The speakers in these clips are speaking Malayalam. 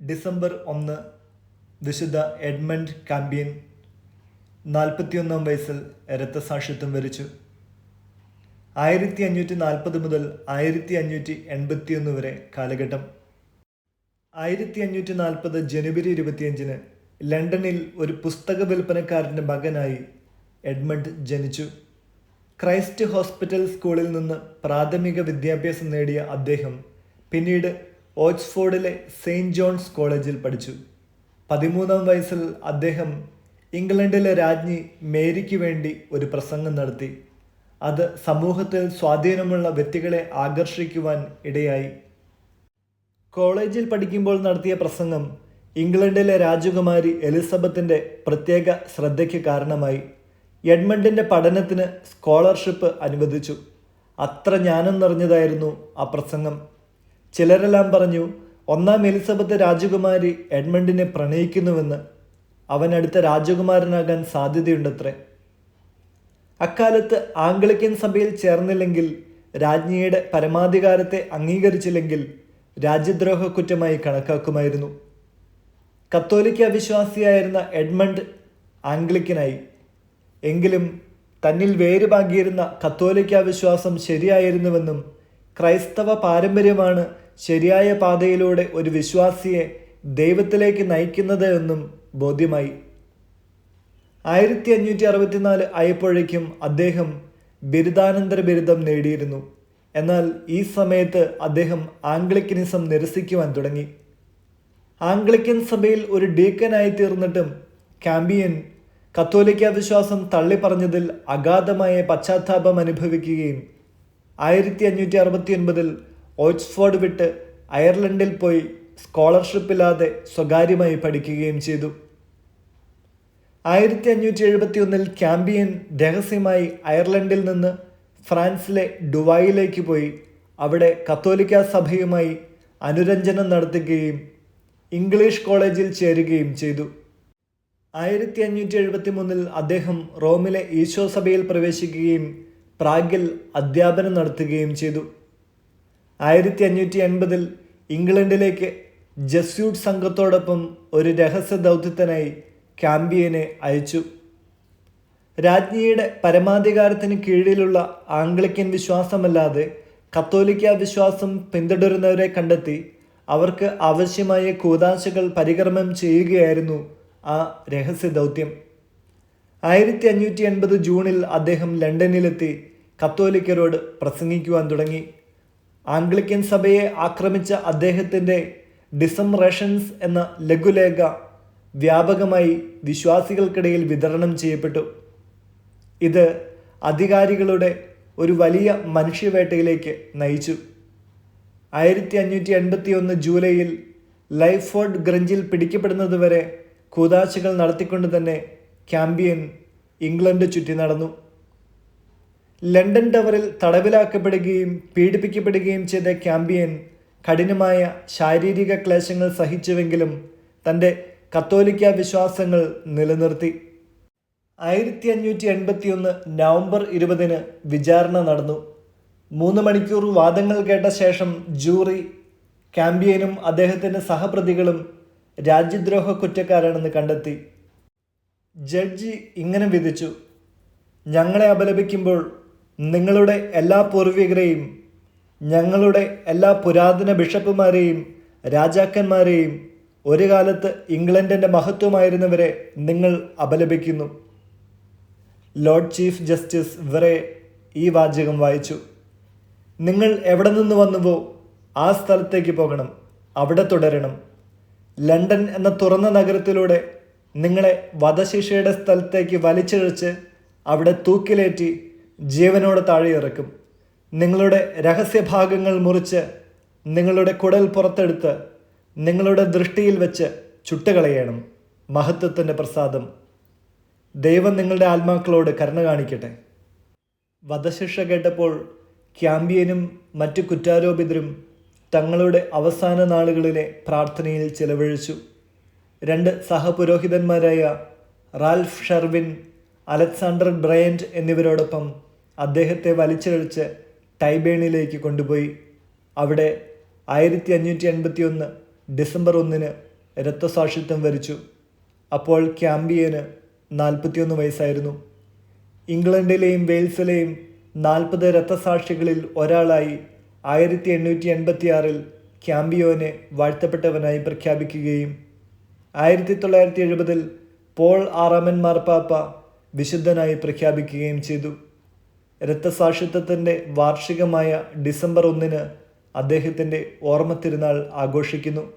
ഡിസംബർ ഒന്ന് വിശുദ്ധ എഡ്മണ്ട് കാമ്പിയൻ നാൽപ്പത്തിയൊന്നാം വയസ്സിൽ രക്തസാക്ഷിത്വം വരിച്ചു. ആയിരത്തി അഞ്ഞൂറ്റി നാൽപ്പത് മുതൽ ആയിരത്തി അഞ്ഞൂറ്റി എൺപത്തിയൊന്ന് വരെ കാലഘട്ടം. ആയിരത്തി അഞ്ഞൂറ്റി നാൽപ്പത് ജനുവരി ഇരുപത്തിയഞ്ചിന് ലണ്ടനിൽ ഒരു പുസ്തക വിൽപ്പനക്കാരന്റെ മകനായി എഡ്മണ്ട് ജനിച്ചു. ക്രൈസ്റ്റ് ഹോസ്പിറ്റൽ സ്കൂളിൽ നിന്ന് പ്രാഥമിക വിദ്യാഭ്യാസം നേടിയ അദ്ദേഹം പിന്നീട് ഓക്സ്ഫോർഡിലെ സെയിന്റ് ജോൺസ് കോളേജിൽ പഠിച്ചു. പതിമൂന്നാം വയസ്സിൽ അദ്ദേഹം ഇംഗ്ലണ്ടിലെ രാജ്ഞി മേരിക്ക് വേണ്ടി ഒരു പ്രസംഗം നടത്തി. അത് സമൂഹത്തിൽ സ്വാധീനമുള്ള വ്യക്തികളെ ആകർഷിക്കുവാൻ ഇടയായി. കോളേജിൽ പഠിക്കുമ്പോൾ നടത്തിയ പ്രസംഗം ഇംഗ്ലണ്ടിലെ രാജകുമാരി എലിസബത്തിന്റെ പ്രത്യേക ശ്രദ്ധയ്ക്ക് കാരണമായി. എഡ്മണ്ടിന്റെ പഠനത്തിന് സ്കോളർഷിപ്പ് അനുവദിച്ചു. അത്ര ജ്ഞാനം നിറഞ്ഞതായിരുന്നു ആ പ്രസംഗം. ചിലരെല്ലാം പറഞ്ഞു ഒന്നാം എലിസബത്ത് രാജകുമാരി എഡ്മണ്ടിനെ പ്രണയിക്കുന്നുവെന്ന് അവൻ അടുത്ത രാജകുമാരനാകാൻ സാധ്യതയുണ്ടത്രേ. അക്കാലത്ത് ആംഗ്ലിക്കൻ സഭയിൽ ചേർന്നില്ലെങ്കിൽ രാജ്ഞിയുടെ പരമാധികാരത്തെ അംഗീകരിച്ചില്ലെങ്കിൽ രാജ്യദ്രോഹ കുറ്റമായി കണക്കാക്കുമായിരുന്നു. കത്തോലിക്ക വിശ്വാസിയായിരുന്ന എഡ്മണ്ട് ആംഗ്ലിക്കനായി എങ്കിലും തന്നിൽ വേരുപാകിയിരുന്ന കത്തോലിക്ക വിശ്വാസം ശരിയായിരുന്നുവെന്നും ക്രൈസ്തവ പാരമ്പര്യമാണ് ശരിയായ പാതയിലൂടെ ഒരു വിശ്വാസിയെ ദൈവത്തിലേക്ക് നയിക്കുന്നത് എന്നും ബോധ്യമായി. ആയിരത്തി അഞ്ഞൂറ്റി അറുപത്തിനാല് ആയപ്പോഴേക്കും അദ്ദേഹം ബിരുദാനന്തര ബിരുദം നേടിയിരുന്നു. എന്നാൽ ഈ സമയത്ത് അദ്ദേഹം ആംഗ്ലിക്കനിസം നിരസിക്കുവാൻ തുടങ്ങി. ആംഗ്ലിക്കൻ സഭയിൽ ഒരു ഡീക്കനായി തീർന്നിട്ടും കാമ്പിയൻ കത്തോലിക്ക വിശ്വാസം തള്ളിപ്പറഞ്ഞതിൽ അഗാധമായ പശ്ചാത്താപം അനുഭവിക്കുകയും ആയിരത്തി അഞ്ഞൂറ്റി അറുപത്തി ഒൻപതിൽ ഓക്സ്ഫോർഡ് വിട്ട് അയർലൻഡിൽ പോയി സ്കോളർഷിപ്പില്ലാതെ സ്വകാര്യമായി പഠിക്കുകയും ചെയ്തു. ആയിരത്തി അഞ്ഞൂറ്റി എഴുപത്തി ഒന്നിൽ ക്യാമ്പിയൻ രഹസ്യമായി അയർലൻഡിൽ നിന്ന് ഫ്രാൻസിലെ ഡുബായിലേക്ക് പോയി. അവിടെ കത്തോലിക്ക സഭയുമായി അനുരഞ്ജനം നടത്തുകയും ഇംഗ്ലീഷ് കോളേജിൽ ചേരുകയും ചെയ്തു. ആയിരത്തി അഞ്ഞൂറ്റി എഴുപത്തി മൂന്നിൽ അദ്ദേഹം റോമിലെ ഈശോ സഭയിൽ പ്രവേശിക്കുകയും പ്രാഗിൽ അധ്യാപനം നടത്തുകയും ചെയ്തു. ആയിരത്തി അഞ്ഞൂറ്റി എൺപതിൽ ഇംഗ്ലണ്ടിലേക്ക് ജസ്യൂട്ട് സംഘത്തോടൊപ്പം ഒരു രഹസ്യ ദൗത്യത്തിനായി കാമ്പിയനെ അയച്ചു. രാജ്ഞിയുടെ പരമാധികാരത്തിന് കീഴിലുള്ള ആംഗ്ലിക്കൻ വിശ്വാസമല്ലാതെ കത്തോലിക്ക വിശ്വാസം പിന്തുടരുന്നവരെ കണ്ടെത്തി അവർക്ക് ആവശ്യമായ കൂതാശകൾ പരികർമ്മം ചെയ്യുകയായിരുന്നു ആ രഹസ്യ ദൗത്യം. ആയിരത്തി അഞ്ഞൂറ്റി എൺപത് ജൂണിൽ അദ്ദേഹം ലണ്ടനിലെത്തി കത്തോലിക്കരോട് പ്രസംഗിക്കുവാൻ തുടങ്ങി. ആംഗ്ലിക്കൻ സഭയെ ആക്രമിച്ച അദ്ദേഹത്തിന്റെ ഡിസംറേഷൻസ് എന്ന ലഘുലേഖ വ്യാപകമായി വിശ്വാസികൾക്കിടയിൽ വിതരണം ചെയ്യപ്പെട്ടു. ഇത് അധികാരികളുടെ ഒരു വലിയ മനുഷ്യവേട്ടയിലേക്ക് നയിച്ചു. ആയിരത്തി അഞ്ഞൂറ്റി എൺപത്തി ഒന്ന് ജൂലൈയിൽ ലൈഫോർഡ് ഗ്രഞ്ചിൽ പിടിക്കപ്പെടുന്നതുവരെ കൂതാശകൾ നടത്തിക്കൊണ്ട് തന്നെ ക്യാമ്പിയൻ ഇംഗ്ലണ്ട് ചുറ്റി നടന്നു. ലണ്ടൻ ടവറിൽ തടവിലാക്കപ്പെടുകയും പീഡിപ്പിക്കപ്പെടുകയും ചെയ്ത ക്യാമ്പിയൻ കഠിനമായ ശാരീരിക ക്ലേശങ്ങൾ സഹിച്ചുവെങ്കിലും തന്റെ കത്തോലിക്ക വിശ്വാസങ്ങൾ നിലനിർത്തി. ആയിരത്തി അഞ്ഞൂറ്റി എൺപത്തി ഒന്ന് നവംബർ ഇരുപതിന് വിചാരണ നടന്നു. മൂന്ന് മണിക്കൂർ വാദങ്ങൾ കേട്ട ശേഷം ജൂറി ക്യാമ്പിയനും അദ്ദേഹത്തിന്റെ സഹപ്രതികളും രാജ്യദ്രോഹ കുറ്റക്കാരാണെന്ന് കണ്ടെത്തി. ജഡ്ജി ഇങ്ങനെ വിധിച്ചു ഞങ്ങളെ അപലപിക്കുമ്പോൾ നിങ്ങളുടെ എല്ലാ പൂർവികരെയും ഞങ്ങളുടെ എല്ലാ പുരാതന ബിഷപ്പുമാരെയും രാജാക്കന്മാരെയും ഒരു കാലത്ത് ഇംഗ്ലണ്ടിന്റെ മഹത്വമായിരുന്നവരെ നിങ്ങൾ അപലപിക്കുന്നു. ലോർഡ് ചീഫ് ജസ്റ്റിസ് വരെ ഈ വാചകം വായിച്ചു. നിങ്ങൾ എവിടെ നിന്ന് വന്നുവോ ആ സ്ഥലത്തേക്ക് പോകണം അവിടെ തുടരണം. ലണ്ടൻ എന്ന തുറന്ന നഗരത്തിലൂടെ നിങ്ങളെ വധശിക്ഷയുടെ സ്ഥലത്തേക്ക് വലിച്ചിഴച്ച് അവിടെ തൂക്കിലേറ്റി ജീവനോടെ താഴെ ഇറക്കും. നിങ്ങളുടെ രഹസ്യഭാഗങ്ങൾ മുറിച്ച് നിങ്ങളുടെ കുടൽ പുറത്തെടുത്ത് നിങ്ങളുടെ ദൃഷ്ടിയിൽ വെച്ച് ചുട്ടുകളയണം. മഹത്വത്തിന്റെ പ്രസാദം. ദൈവം നിങ്ങളുടെ ആത്മാക്കളോട് കരുണ കാണിക്കട്ടെ. വധശിക്ഷ കേട്ടപ്പോൾ ക്യാമ്പിയനും മറ്റു കുറ്റാരോപിതരും തങ്ങളുടെ അവസാന നാളുകളിലെ പ്രാർത്ഥനയിൽ ചിലവഴിച്ചു. രണ്ട് സഹപുരോഹിതന്മാരായ റാൽഫ് ഷെർവിൻ അലക്സാണ്ടർ ബ്രയന്റ് എന്നിവരോടൊപ്പം അദ്ദേഹത്തെ വലിച്ചിഴച്ച് ടൈബേണിലേക്ക് കൊണ്ടുപോയി. അവിടെ ആയിരത്തി അഞ്ഞൂറ്റി എൺപത്തി ഒന്ന് ഡിസംബർ ഒന്നിന് രക്തസാക്ഷിത്വം വരിച്ചു. അപ്പോൾ ക്യാമ്പിയന് നാൽപ്പത്തിയൊന്ന് വയസ്സായിരുന്നു. ഇംഗ്ലണ്ടിലെയും വെയിൽസിലെയും നാൽപ്പത് രക്തസാക്ഷികളിൽ ഒരാളായി ആയിരത്തി എണ്ണൂറ്റി എൺപത്തിയാറിൽ ക്യാമ്പിയോനെ വാഴ്ത്തപ്പെട്ടവനായി പ്രഖ്യാപിക്കുകയും ആയിരത്തി തൊള്ളായിരത്തി എഴുപതിൽ പോൾ ആറാമൻ മാർപ്പാപ്പ വിശുദ്ധനായി പ്രഖ്യാപിക്കുകയും ചെയ്തു. രക്തസാക്ഷിത്വത്തിന്റെ വാർഷികമായ ഡിസംബർ ഒന്നിന് അദ്ദേഹത്തിന്റെ ഓർമ്മ തിരുനാൾ ആഘോഷിക്കുന്നു.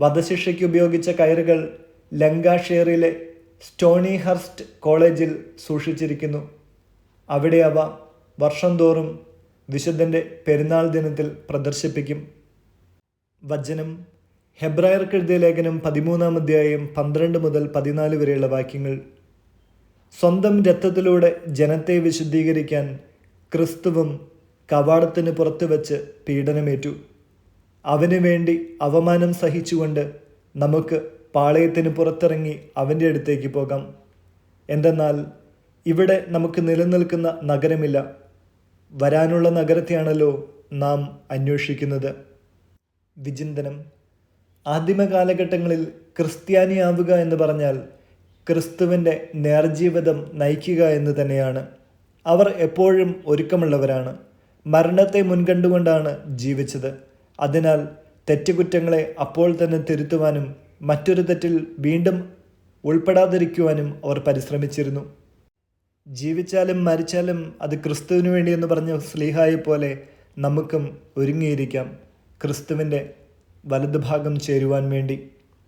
വധശിക്ഷയ്ക്ക് ഉപയോഗിച്ച കയറുകൾ ലങ്കാഷെയറിലെ സ്റ്റോണി ഹർസ്റ്റ് കോളേജിൽ സൂക്ഷിച്ചിരിക്കുന്നു. അവിടെ അവ വർഷം തോറും വിശുദ്ധന്റെ പെരുന്നാൾ ദിനത്തിൽ പ്രദർശിപ്പിക്കും. വചനം ഹെബ്രായർക്കെഴുതിയ ലേഖനം പതിമൂന്നാം അധ്യായം പന്ത്രണ്ട് മുതൽ പതിനാല് വരെയുള്ള വാക്യങ്ങൾ. സ്വന്തം രക്തത്തിലൂടെ ജനത്തെ വിശുദ്ധീകരിക്കാൻ ക്രിസ്തുവും കവാടത്തിന് പുറത്ത് വച്ച് പീഡനമേറ്റു. അവന് വേണ്ടി അവമാനം സഹിച്ചുകൊണ്ട് നമുക്ക് പാളയത്തിന് പുറത്തിറങ്ങി അവന്റെ അടുത്തേക്ക് പോകാം. എന്തെന്നാൽ ഇവിടെ നമുക്ക് നിലനിൽക്കുന്ന നഗരമില്ല. വരാനുള്ള നഗരത്തെയാണല്ലോ നാം അന്വേഷിക്കുന്നത്. വിചിന്തനം. ആദിമ കാലഘട്ടങ്ങളിൽ ക്രിസ്ത്യാനിയാവുക എന്ന് പറഞ്ഞാൽ ക്രിസ്തുവിന്റെ നേർജീവിതം നയിക്കുക എന്ന് തന്നെയാണ്. അവർ എപ്പോഴും ഒരുക്കമുള്ളവരാണ്. മരണത്തെ മുൻകണ്ടുകൊണ്ടാണ് ജീവിച്ചത്. അതിനാൽ തെറ്റുകുറ്റങ്ങളെ അപ്പോൾ തന്നെ തിരുത്തുവാനും മറ്റൊരു തെറ്റിൽ വീണ്ടും ഉൾപ്പെടാതിരിക്കുവാനും അവർ പരിശ്രമിച്ചിരുന്നു. ജീവിച്ചാലും മരിച്ചാലും അത് ക്രിസ്തുവിന് വേണ്ടി എന്ന് പറഞ്ഞ സ്ലീഹായെ പോലെ നമുക്കും ഒരുങ്ങിയിരിക്കാം. ക്രിസ്തുവിന്റെ വലതുഭാഗം ചേരുവാൻ വേണ്ടി.